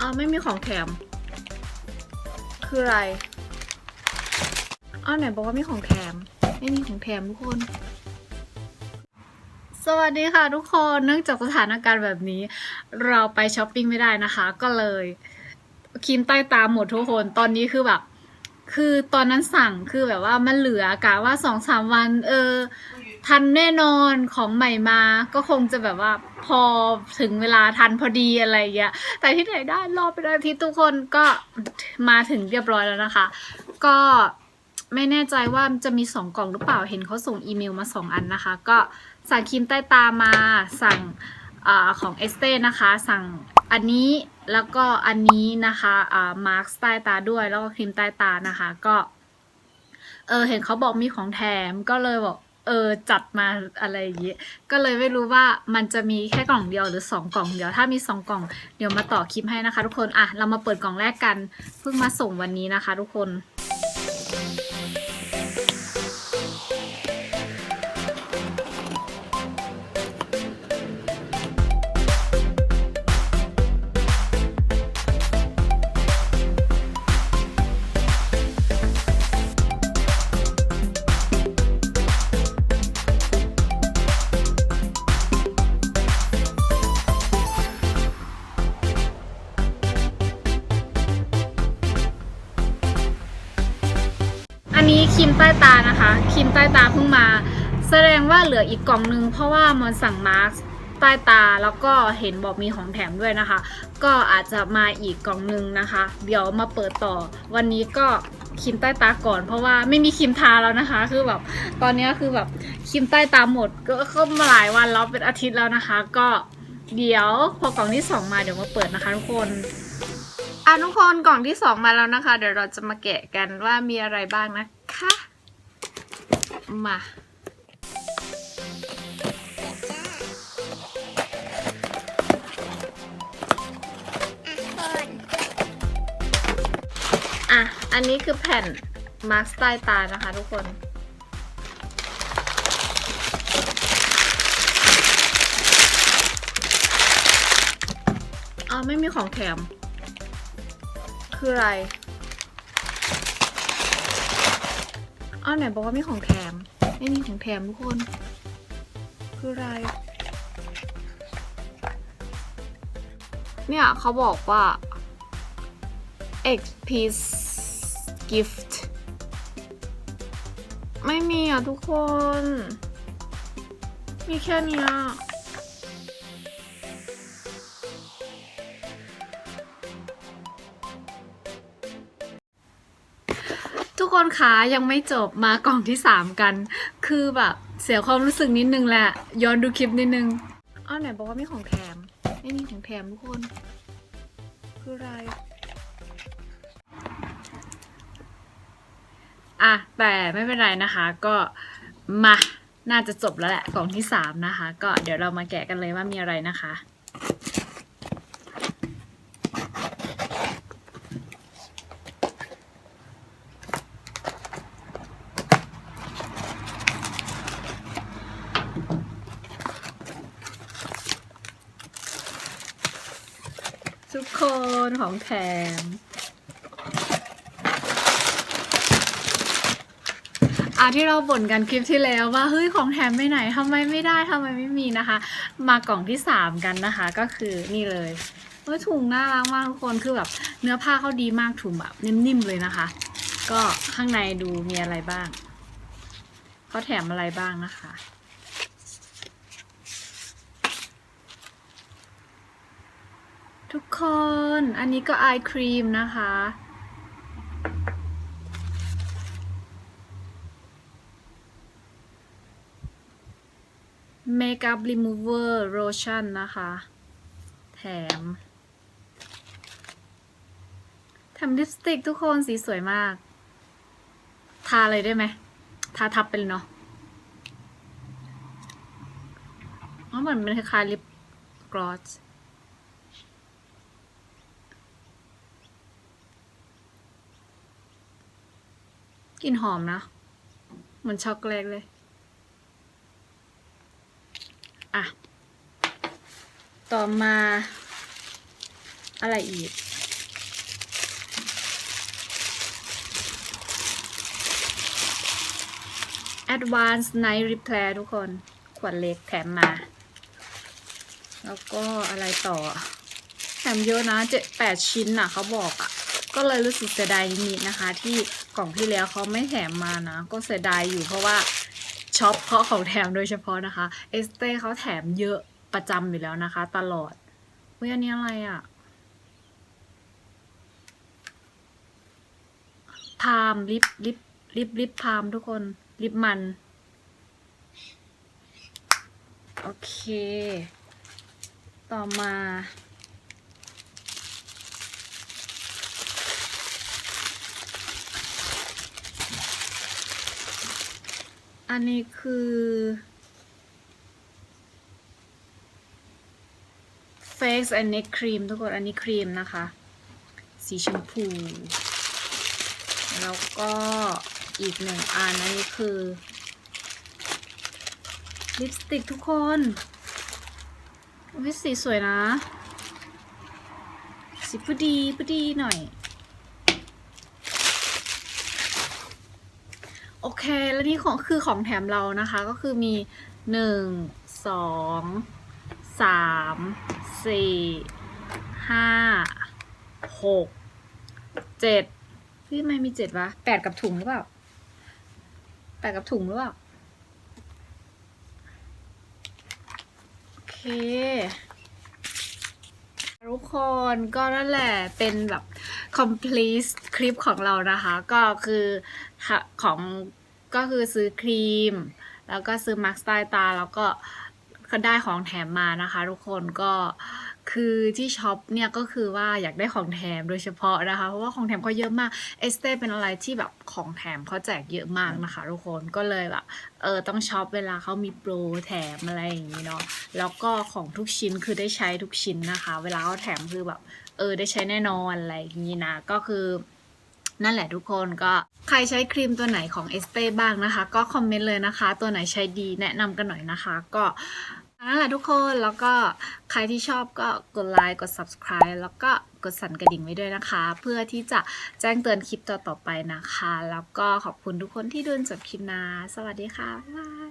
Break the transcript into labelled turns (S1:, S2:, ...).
S1: อ้าวไม่มีของแถม คืออะไรอ้าวไหนบอกว่ามีของแถม ไม่มีของแถมทุกคน สวัสดีค่ะทุกคน เนื่องจากสถานการณ์แบบนี้ เราไปช้อปปิ้งไม่ได้นะคะ ก็เลยครีมใต้ตาหมดทุกคน ตอนนี้คือแบบ คือตอนนั้นสั่งคือแบบว่ามันเหลือกะว่าสองสามวัน เออ ทันแน่นอนของใหม่มาก็คงจะแบบว่าพอถึงเวลาทันพอดีอะไรอย่างเงี้ย แต่ที่ไหนได้รอไปอาทิตย์ทุกคนก็มาถึงเรียบร้อยแล้วนะคะ ก็ไม่แน่ใจว่าจะมีสองกล่องหรือเปล่า เห็นเขาส่งอีเมลมาสองอันนะคะ ก็สั่งครีมใต้ตามาสั่งอของเอสเต้นะคะ สั่งอันนี้แล้วก็อันนี้นะคะมาร์คใต้ตาด้วยแล้วก็ครีมใต้ตานะคะ ก็ เออเห็นเขาบอกมีของแถมก็เลยบอก เออจัดมาอะไรอย่างงี้ก็เลยไม่รู้ว่ามันจะมีแค่กล่องเดียวหรือสองกล่องเดียวถ้ามีสองกล่องเดี๋ยวมาต่อคลิปให้นะคะ ทุกคนอะเรามาเปิดกล่องแรกกันเพิ่งมาส่งวันนี้นะคะ ทุกคน รีมใต้ตานะคะครีมใต้ตาเพิ่งมา แสดงว่าเหลืออีกกล่องนึง เพราะว่ามันสั่งมาร์คใต้ตาแล้วก็เห็นบอกมีของแถมด้วยนะคะ ก็อาจจะมาอีกกล่องนึงนะคะ เดี๋ยวมาเปิดต่อ วันนี้ก็ครีมใต้ตาก่อน เพราะว่าไม่มีครีมทาแล้วนะคะ คือแบบตอนนี้คือแบบครีมใต้ตาหมดก็ก็มาหลายวันแล้วเป็นอาทิตย์แล้วนะคะ ก็เดี๋ยวพอกล่องที่สองมาเดี๋ยวมาเปิดนะคะทุกคนอะทุกคนกล่องที่สองมาแล้วนะคะ เดี๋ยวเราจะมาแกะกันว่ามีอะไรบ้างนะ คะ มาอะ อันนี้คือแผ่นมาร์คใต้ตานะคะทุกคน อ๋อ ไม่มีของแถม คืออะไร อ้าวไหนบอกว่าไม่ของแถม ไม่มีของแถมทุกคน คืออะไร เนี่ยเขาบอกว่า X piece gift ไม่มีอะทุกคน มีแค่นี้ กคนคะยังไม่จบมากล่องที่สามกัน คือแบบเสียความรู้สึกนิดนึงแหละ ย้อนดูคลิปนิดนึงอ้าวไหนบอกว่ามีของแถม ไม่มีของแถมทุกคน คืออะไร อะ แต่ไม่เป็นไรนะคะ ก็มา น่าจะจบแล้วแหละกล่องที่สามนะคะ ก็เดี๋ยวเรามาแกะกันเลยว่ามีอะไรนะคะ ทุกคนของแถม อะที่เราบ่นกันคลิปที่แล้วว่าเฮ้ยของแถมไปไหนทำไมไม่ได้ทำไมไม่มีนะคะ มากล่องที่สามกันนะคะ ก็คือนี่เลยเฮ้ยถุงน่ารักมากทุกคนคือแบบเนื้อผ้าเขาดีมากถุงแบบนิ่มๆเลยนะคะ ก็ข้างในดูมีอะไรบ้างเขาแถมอะไรบ้างนะคะ ทุกคน อันนี้ก็ไอครีมนะคะ Makeup Remover Lotion นนะคะ แถมแถมลิปสติกทุกคนสีสวยมาก ทาเลยได้ไหม ทาทับไปเลยเนาะอ๋อเหมือนเป็นคล้ายลิปกลอส กลิ่นหอมนะ เหมือนช็อกโกแลตเลย อะ ต่อมา อะไรอีก Advanced Night Repair ทุกคน ขวดเล็กแถมมา แล้วก็อะไรต่อ แถมเยอะนะเจ็ดแปดชิ้นน่ะเขาบอกอะ่ะ ก็เลยรู้สึกเสียดายนิดนะคะ ที่กล่องที่แล้วเขาไม่แถมมานะ ก็เสียดายอยู่เพราะว่าช็อปเพราะของแถมโดยเฉพาะนะคะเอสเต้เขาแถมเยอะประจำอยู่แล้วนะคะ ตลอดเฮ้ยอันนี้อะไรอะ่ะพามลิปลิปลิปลิปพามทุกคนลิปมัน โอเค ต่อมา อันนี้คือ Face and Neck Cream ทุกคน อันนี้ครีมนะคะ สีชมพู แล้วก็อีกหนึ่งอัน อันนี้คือ ลิปสติกทุกคนวิสีสวยนะ สีพอดีพอดีหน่อย โอเค แล้วนี่ของคือของแถมเรานะคะ ก็คือมีหนึ่งสองสามสี่ห้าหกเจ็ดพี่ไม่มีเจ็ดวะแปดกับถุงหรือเปล่าแปดกับถุงหรือเปล่าโอเคทุกคนก็นั่นแหละเป็นแบบ complete คลิปของเรานะคะ ก็คือของก็คือซื้อครีม แล้วก็ซื้อมาร์คใต้ตา แล้วก็ก็ได้ของแถมมานะคะ ทุกคนก็คือที่ช็อปเนี่ยก็คือว่าอยากได้ของแถมโดยเฉพาะนะคะ เพราะว่าของแถมเขาเยอะมากเอสเต้เป็นอะไรที่แบบของแถมเขาแจกเยอะมากนะคะ ทุกคนก็เลยแบบเออต้องช็อปเวลาเขามีโปรแถมอะไรอย่างนี้เนาะแล้วก็ของทุกชิ้นคือได้ใช้ทุกชิ้นนะคะ เวลาเขาแถมคือแบบ เออได้ใช้แน่นอนอะไรอย่างนี้นะก็คือนั่นแหละทุกคนก็ใครใช้ครีมตัวไหนของเอสเต้บ้างนะคะ ก็คอมเมนต์เลยนะคะ ตัวไหนใช้ดีแนะนำกันหน่อยนะคะ ก็นั่นแหละทุกคนแล้วก็ใครที่ชอบก็กดไลค์กด subscribe แล้วก็กดสั่นกระดิ่งไว้ด้วยนะคะ เพื่อที่จะแจ้งเตือนคลิปต่อๆไปนะคะ แล้วก็ขอบคุณทุกคนที่ดูจนจบคลิปนะ สวัสดีค่ะบ๊ายบาย